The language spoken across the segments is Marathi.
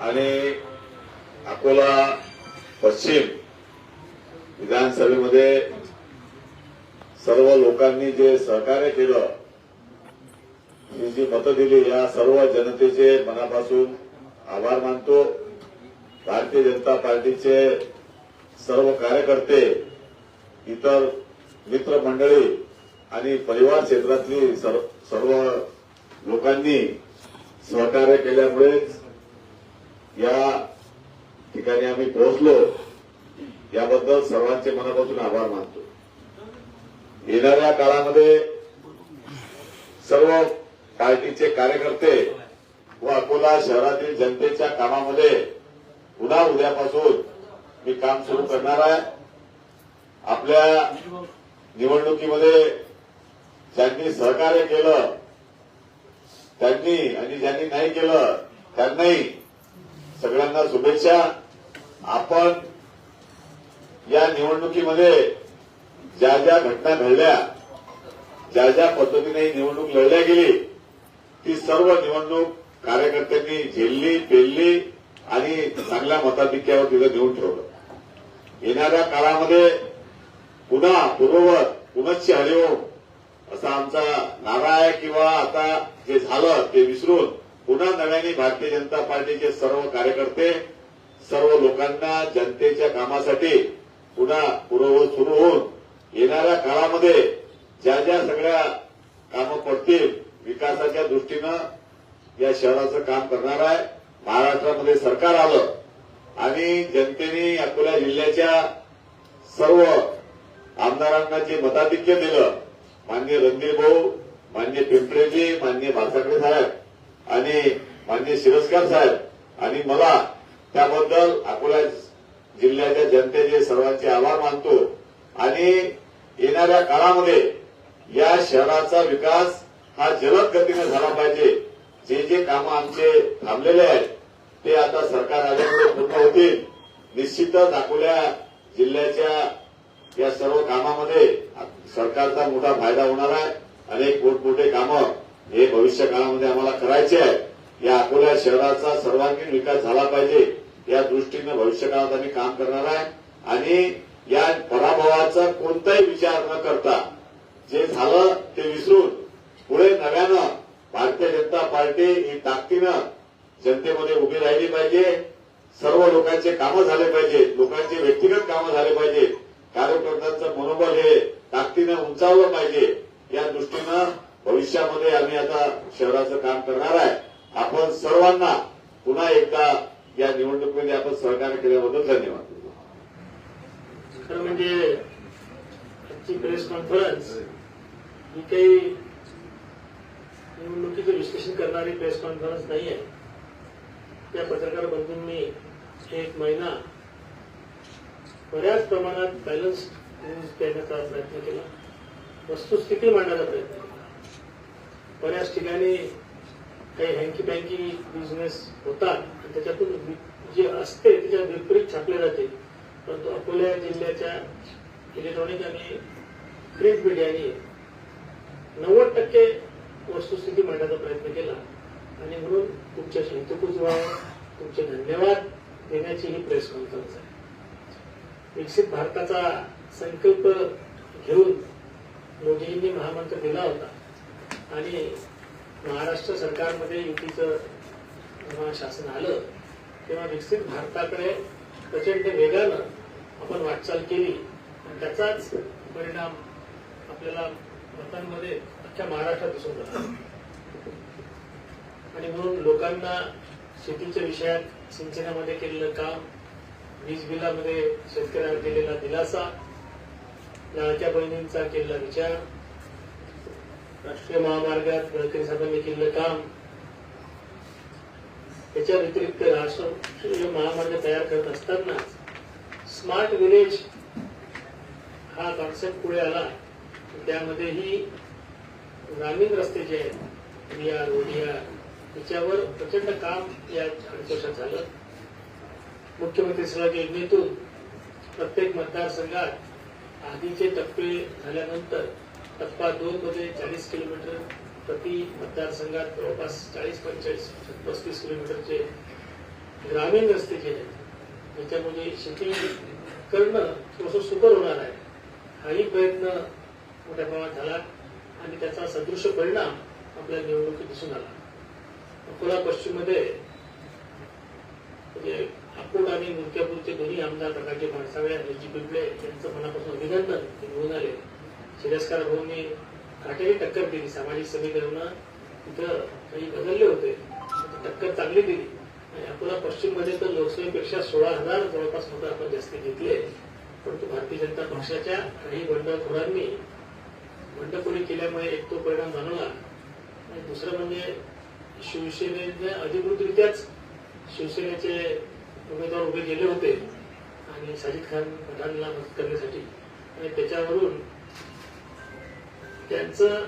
आणि अकोला पश्चिम विधानसभेमध्ये सर्व लोकांनी जे सहकार्य केलं ही जी मतं दिली या सर्व जनतेचे मनापासून आभार मानतो. भारतीय जनता पार्टीचे सर्व कार्यकर्ते इतर मित्रमंडळी आणि परिवार क्षेत्रातली सर्व सर्व लोकांनी सहकार्य केल्यामुळेच या ठिकाणी आम्ही पोहोचलो. याबद्दल सर्वांचे मनापासून आभार मानतो. येणाऱ्या काळामध्ये सर्व पार्टीचे कार्यकर्ते व अकोला शहरातील जनतेच्या कामामध्ये पुन्हा उद्यापासून मी काम सुरू करणार आहे. आपल्या निवडणुकीमध्ये ज्यांनी सहकार्य केलं त्यांनी आणि ज्यांनी नाही केलं त्यांनाही सगळ्यांना शुभेच्छा. आपण या निवडणुकीमध्ये ज्या ज्या घटना घडल्या ज्या ज्या पद्धतीने ही निवडणूक लढल्या गेली ती सर्व निवडणूक कार्यकर्त्यांनी झेलली पेलली आणि चांगल्या मताधिक्यावर तिथं नेऊन ठेवलं. येणाऱ्या काळामध्ये पुन्हा पूर्ववत पुनश्च हरिओम असा आमचा नारा आहे किंवा आता जे झालं ते विसरून पुन्हा नव्याने भारतीय जनता पार्टीचे सर्व कार्यकर्ते सर्व लोकांना जनतेच्या कामासाठी पुन्हा पूर्ववत सुरू होऊन येणाऱ्या काळामध्ये ज्या ज्या सगळ्या कामं पडतील विकासाच्या दृष्टीनं या शहराचं काम करणार आहे. महाराष्ट्रामध्ये सरकार आलं आणि जनतेने अकोला जिल्ह्याच्या सर्व आमदारांना जे मताधिक्य दिलं मान्य रणधीर भाऊ मान्य पिंपरेजी मान्य भासाकडे साहेब आणि माननीय शिरस्कार साहेब आणि मला त्याबद्दल अकोला जिल्ह्याच्या जनतेचे सर्वांचे आभार मानतो. आणि येणाऱ्या काळामध्ये या शहराचा विकास हा जलद गतीने झाला पाहिजे. जे जे कामं आमचे थांबलेले आहेत ते आता सरकार आल्यामुळे पूर्ण होतील. निश्चितच अकोल्या जिल्ह्याच्या या सर्व कामामध्ये सरकारचा मोठा फायदा होणार आहे. अनेक मोठमोठे कामं हे भविष्य काळामध्ये आम्हाला करायचे आहे. या अकोला शहराचा सर्वांगीण विकास झाला पाहिजे. या दृष्टीनं भविष्य काळात आम्ही काम करणार आहे. आणि या पराभवाचा कोणताही विचार न करता जे झालं ते विसरून पुढे नव्यानं भारतीय जनता पार्टी ही ताकदीनं जनतेमध्ये उभी राहिली पाहिजे. सर्व लोकांचे कामं झाले पाहिजे. लोकांचे व्यक्तिगत कामं झाले पाहिजे. कार्यकर्त्यांचं मनोबल हे ताकदीनं उंचावलं पाहिजे. या दृष्टीनं भविष्यामध्ये आम्ही आता शहराचं काम करणार आहे. आपण सर्वांना पुन्हा एकदा या निवडणुकीमध्ये आपण सहकार्य केल्याबद्दल धन्यवाद. खरं म्हणजे आजची प्रेस कॉन्फरन्स ही काही निवडणुकीचं विश्लेषण करणारी प्रेस कॉन्फरन्स नाही आहे. त्या पत्रकार बंधूंनी एक महिना बऱ्याच प्रमाणात बॅलन्स न्यूज देण्याचा प्रयत्न केला. वस्तुस्थिती मांडण्याचा प्रयत्न केला. बऱ्याच ठिकाणी काही हँकी बँकी बिझनेस होतात. आणि त्याच्यातून जे असते त्याच्या विपरीत छापले जाते. परंतु अकोला जिल्ह्याच्या इलेक्ट्रॉनिक आणि प्रिंट मीडियाने नव्वद टक्के वस्तुस्थिती मांडण्याचा प्रयत्न केला. आणि म्हणून तुमच्या हितकुज व्हावं तुमचे धन्यवाद देण्याची ही प्रेस कॉन्फरन्स आहे. विकसित भारताचा संकल्प घेऊन मोदींनी महामंत्र दिला होता. आणि महाराष्ट्र सरकारमध्ये युतीचं जेव्हा शासन आलं तेव्हा विकसित भारताकडे प्रचंड वेगानं आपण वाटचाल केली. आणि त्याचाच परिणाम आपल्याला मतांमध्ये अख्ख्या महाराष्ट्रात दिसून येतो आणि म्हणून लोकांना शेतीच्या विषयात सिंचनामध्ये केलेलं काम वीज बिलामध्ये शेतकऱ्यांना दिलेला दिलासा लाडक्या बहिणींचा केलेला विचार राष्ट्रीय महामार्गात गडकरी साहेबांनी केलेलं काम त्याच्या व्यतिरिक्त राष्ट्रीय महामार्ग तयार करत असताना स्मार्ट विलेज हा कॉन्सेप्ट पुढे आला त्यामध्येही ग्रामीण रस्ते जे आहेत रिया रोडिया त्याच्यावर प्रचंड काम या अडीच वर्षात झालं. मुख्यमंत्री सगळ्या योजनेतून प्रत्येक मतदारसंघात आधीचे टप्पे झाल्यानंतर टप्पा दोन मध्ये चाळीस किलोमीटर प्रति मतदारसंघात जवळपास चाळीस पंचेचाळीस पस्तीस किलोमीटरचे ग्रामीण रस्ते जे आहेत त्याच्यामध्ये शेती करणं थोडंसं सुकर होणार आहे. हाही प्रयत्न मोठ्या प्रमाणात झाला आणि त्याचा सदृश परिणाम आपल्या निवडणुकीत दिसून आला. अकोला पश्चिममध्ये म्हणजे अकोट आणि मुरक्यापूरचे दोन्ही आमदार प्रकारचे माणसाळे आणि जी पिंपळे यांचं मनापासून अभिनंदन ते निवडून आले. शिरस्कार भाऊंनी काटेरी टक्कर दिली. सामाजिक समीकरणं तिथं काही बदलले होते. टक्कर चांगली दिली. आणि अकोला पश्चिममध्ये तर लोकसभेपेक्षा सोळा हजार जवळपास मतं आपण जास्त घेतले परंतु भारतीय जनता पक्षाच्या काही बंडखोरांनी बंडखोरी केल्यामुळे एक तो परिणाम जाणवला. आणि दुसरं म्हणजे शिवसेनेने अधिकृतरित्याच शिवसेनेचे उमेदवार उभे केले होते. आणि साजिद खान पठाणला मदत करण्यासाठी. आणि त्याच्यावरून त्यांचं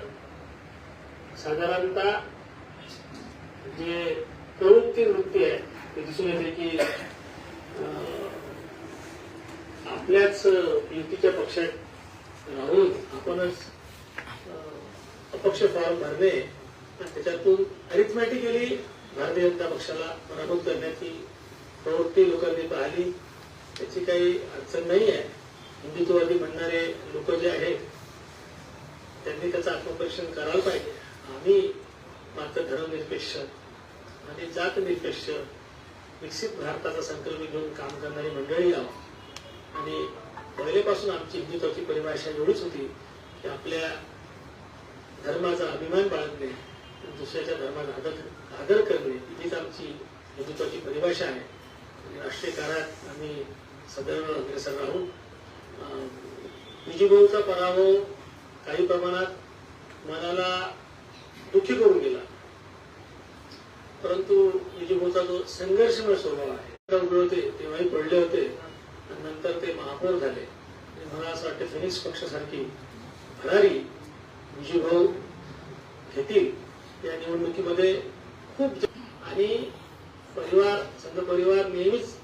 साधारणतः जे प्रवृत्ती वृत्ती आहे ते दिसून येते की आपल्याच युतीच्या पक्षात राहून आपणच अपक्ष फॉर्म भरणे त्याच्यातून अरिथमॅटिकली भारतीय जनता पक्षाला पराभूत करण्याची प्रवृत्ती लोकांनी पाहिली. त्याची काही अडचण नाही आहे हिंदुत्ववादी म्हणणारे लोक जे आहेत त्यांनी त्याचं आत्मपरीक्षण करायला पाहिजे. आम्ही मात्र धर्मनिरपेक्ष आणि जातनिरपेक्ष विकसित भारताचा संकल्प घेऊन काम करणारी मंडळी आहोत. आणि पहिलेपासून आमची हिंदुत्वाची परिभाषा एवढीच होती की आपल्या धर्माचा अभिमान बाळगणे दुसऱ्याच्या धर्माचा आदर आदर करणे हीच आमची हिंदुत्वाची परिभाषा आहे. आणि राष्ट्रीय काळात आम्ही सदैव अग्रेसर राहू अं, विजयभाऊचा पराभव काही प्रमाणात मनाला दुःखी करून गेला. परंतु विजयभाऊचा जो संघर्षमय स्वभाव आहे. उभे होते तेव्हाही पडले होते आणि नंतर ते महापौर झाले. आणि मला असं वाटतं फिनिक्स पक्षासारखी भरारी विजयभाऊ घेतील या निवडणुकीमध्ये खूप आणि परिवार संघ परिवार नेहमीच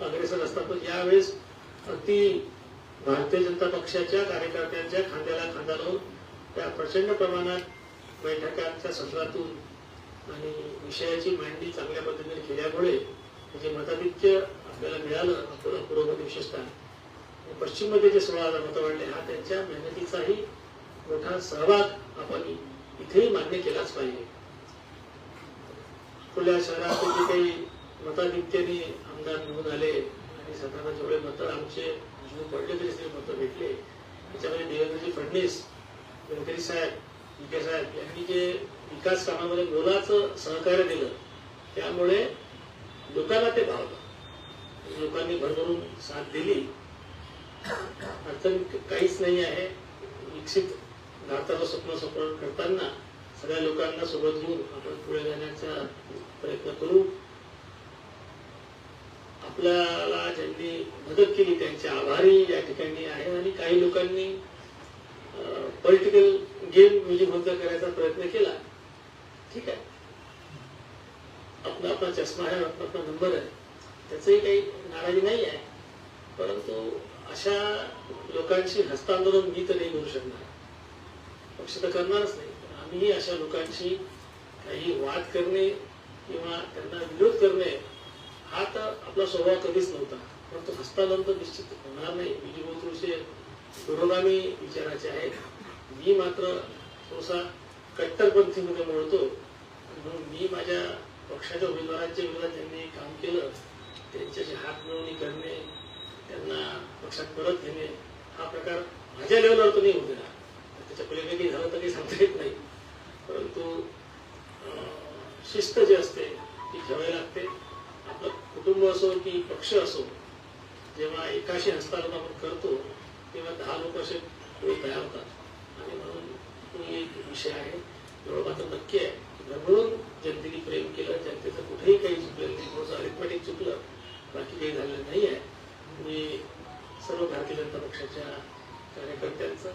अग्रेसर असतात. पण यावेळेस अगदी भारतीय जनता पक्षाच्या कार्यकर्त्यांच्या खांद्याला खांदा लावून त्या प्रचंड प्रमाणात बैठकांच्या सत्रातून आणि विषयाची मांडणी चांगल्या पद्धतीने केल्यामुळे जे मताधिक्य आपल्याला मिळालं अकोला पूर्वमध्ये विशेषतः पश्चिममध्ये जे सोळा हजार मतं वाढले हा त्यांच्या मेहनतीचाही मोठा सहभाग आपण इथेही मान्य केलाच पाहिजे. अकोल्या शहरात जे काही मताधिक्याने आमदार निवडून आले आणि साधारण जेवढे मतं आमचे जीव पडले तरी ते मत भेटले. त्याच्यामध्ये देवेंद्रजी फडणवीस गडकरी साहेब विखे साहेब यांनी जे विकास कामामध्ये मोलाचं सहकार्य दिलं त्यामुळे लोकांना ते भावलं. लोकांनी भरभरून साथ दिली. अडचण काहीच नाही आहे. विकसित भारताचं स्वप्न सफळ करताना सगळ्या लोकांना सोबत घेऊन आपण पुढे जाण्याचा प्रयत्न करू. आपल्याला ज्यांनी मदत केली त्यांचे आभारी या ठिकाणी आहे आणि काही लोकांनी पॉलिटिकल गेम विजयबद्ध करायचा प्रयत्न केला. ठीक आहे? आपला आपला चष्मा आहे आपला आपला नंबर आहे. त्याचंही काही नाराजी नाही आहे. परंतु अशा लोकांशी हस्तांदोलन मी तर नाही करू शकणार. पक्ष तर करणारच नाही. आम्हीही अशा लोकांशी काही वाद करणे किंवा त्यांना विरोध करणे हा तर आपला स्वभाव कधीच नव्हता. परंतु तो तर निश्चित होणार नाही. विजय थोडेसे पुरोगामी विचाराचे आहेत. मी मात्र थोडासा कट्टरपंथीमध्ये मोडतो म्हणून मी माझ्या पक्षाच्या उमेदवारांच्या विरोधात त्यांनी काम केलं. त्यांच्याशी हात मिळवणी करणे त्यांना पक्षात परत घेणे हा प्रकार माझ्या लेवलवर तो नाही होऊ देणार. त्याच्या पलीकडे काही झालं तर काही सांगता येत नाही. परंतु शिस्त जी असते ती ठेवावी लागते. कुटुंब असो की पक्ष असो जेव्हा एकाशी हस्तांतरण आपण करतो तेव्हा दहा लोक असे पुढे तयार होतात. आणि म्हणून तो एक विषय आहे. एवढं मात्र नक्की आहे. म्हणून जनतेने प्रेम केलं जनतेचं कुठेही काही चुकलं नाही. थोडंसं अरिथमॅटिक चुकलं बाकी काही झालेलं नाही आहे. मी सर्व भारतीय जनता पक्षाच्या कार्यकर्त्यांचं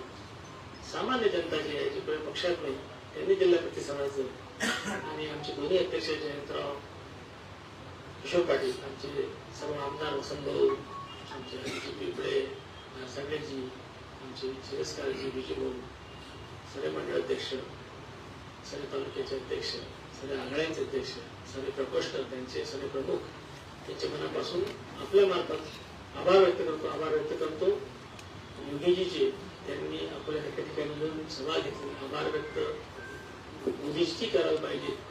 सामान्य जनता जी आहे जी पक्षात नाही त्यांनी दिलेल्या प्रतिसादाचं आणि आमचे दोन्ही अध्यक्ष जयंतराव किशोर पाटील आमचे सर्व आमदार वसंत आमचे रणजित पिंपळे सगळेजी आमचे शिरस्कारजी विजयभाऊ सगळे मंडळ अध्यक्ष सगळे तालुक्याचे अध्यक्ष सगळे आघाड्यांचे अध्यक्ष सगळे प्रकोष्ठ त्यांचे सगळे प्रमुख त्यांच्या मनापासून आपल्या मार्फत आभार व्यक्त करतो आभार व्यक्त करतो. मोदीजीचे त्यांनी आपल्या एका ठिकाणी येऊन सभा घेतली. आभार व्यक्त मोदीजी करायला पाहिजे.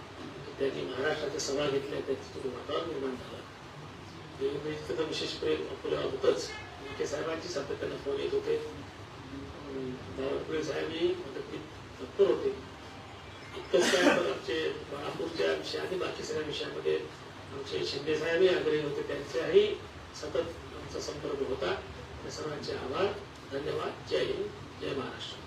त्यांनी महाराष्ट्राच्या सभा घेतल्या त्याच्यातून वातावरण निर्माण झालं. देवेंद्रजीचं तर विशेष प्रेम आपल्याला होतंच विखे साहेबांची सातत्यानं फोन येत होते. अं, बावनकुळे साहेबही मदतीत तत्पर होते. इतकंच काय आमचे बाळापूरच्या विषयाने बाकी सगळ्या विषयामध्ये आमचे शिंदे साहेबही आग्रही होते. त्यांच्याही सतत आमचा संपर्क होता. त्या सर्वांचे आभार. धन्यवाद. जय हिंद. जय महाराष्ट्र.